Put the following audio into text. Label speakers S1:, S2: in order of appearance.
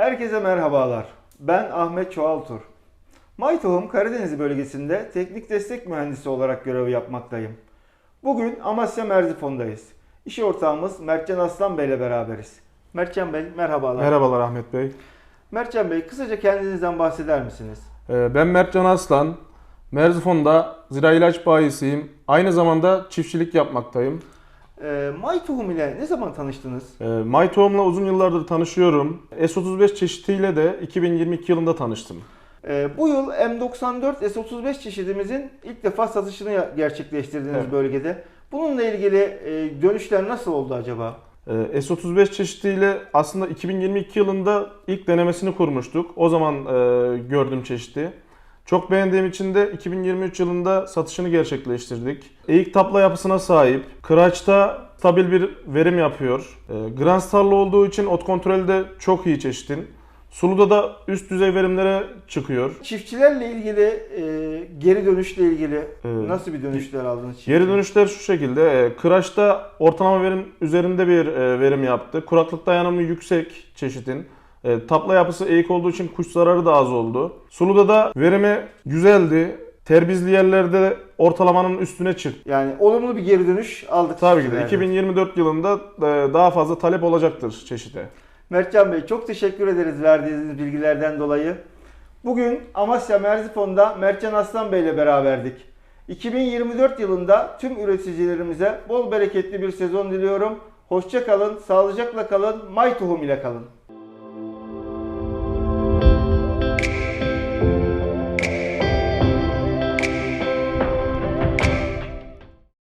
S1: Herkese merhabalar. Ben Ahmet Çoğaltur. May Tohum Karadeniz bölgesinde teknik destek mühendisi olarak görev yapmaktayım. Bugün Amasya Merzifon'dayız. İş ortağımız Mertcan Aslan Bey ile beraberiz. Mertcan Bey merhabalar.
S2: Merhabalar Ahmet Bey.
S1: Mertcan Bey kısaca kendinizden bahseder misiniz?
S2: Ee, Ben Mertcan Aslan. Merzifon'da zira ilaç bayisiyim. Aynı zamanda çiftçilik yapmaktayım.
S1: Ee, May Tohum ile ne zaman tanıştınız?
S2: Ee, May Tohum'la uzun yıllardır tanışıyorum. S35 çeşitiyle de 2022 yılında tanıştım.
S1: Ee, bu yıl M94 S35 çeşidimizin ilk defa satışını gerçekleştirdiğiniz
S2: Evet.
S1: bölgede. Bununla ilgili e, dönüşler nasıl oldu acaba?
S2: Ee, S35 çeşitiyle aslında 2022 yılında ilk denemesini kurmuştuk. O zaman e, gördüm çeşidi. Çok beğendiğim için de 2023 yılında satışını gerçekleştirdik. Eğik tapla yapısına sahip. Kıraçta stabil bir verim yapıyor. E, Grand tarla olduğu için ot kontrolde çok iyi çeşitin. Suluda da üst düzey verimlere çıkıyor.
S1: Çiftçilerle ilgili e, geri dönüşle ilgili
S2: Evet.
S1: nasıl bir dönüşler aldınız?
S2: Geri dönüşler şu şekilde. e, Kıraçta ortalama verim üzerinde bir e, verim yaptı. Kuraklık dayanımı yüksek çeşitin. E, Tapla yapısı eğik olduğu için kuş zararı da az oldu. Suluda da verimi güzeldi. Terbizli yerlerde ortalamanın üstüne çıktı.
S1: Yani olumlu bir geri dönüş aldık.
S2: Tabii ki de
S1: çiftçilerden.
S2: 2024 yılında e, daha fazla talep olacaktır çeşide.
S1: Mertcan Bey çok teşekkür ederiz verdiğiniz bilgilerden dolayı. Bugün Amasya Merzifon'da Mertcan Aslan Bey ile beraberdik. 2024 yılında tüm üreticilerimize bol bereketli bir sezon diliyorum. Hoşça kalın, sağlıcakla kalın, may tohum ile kalın.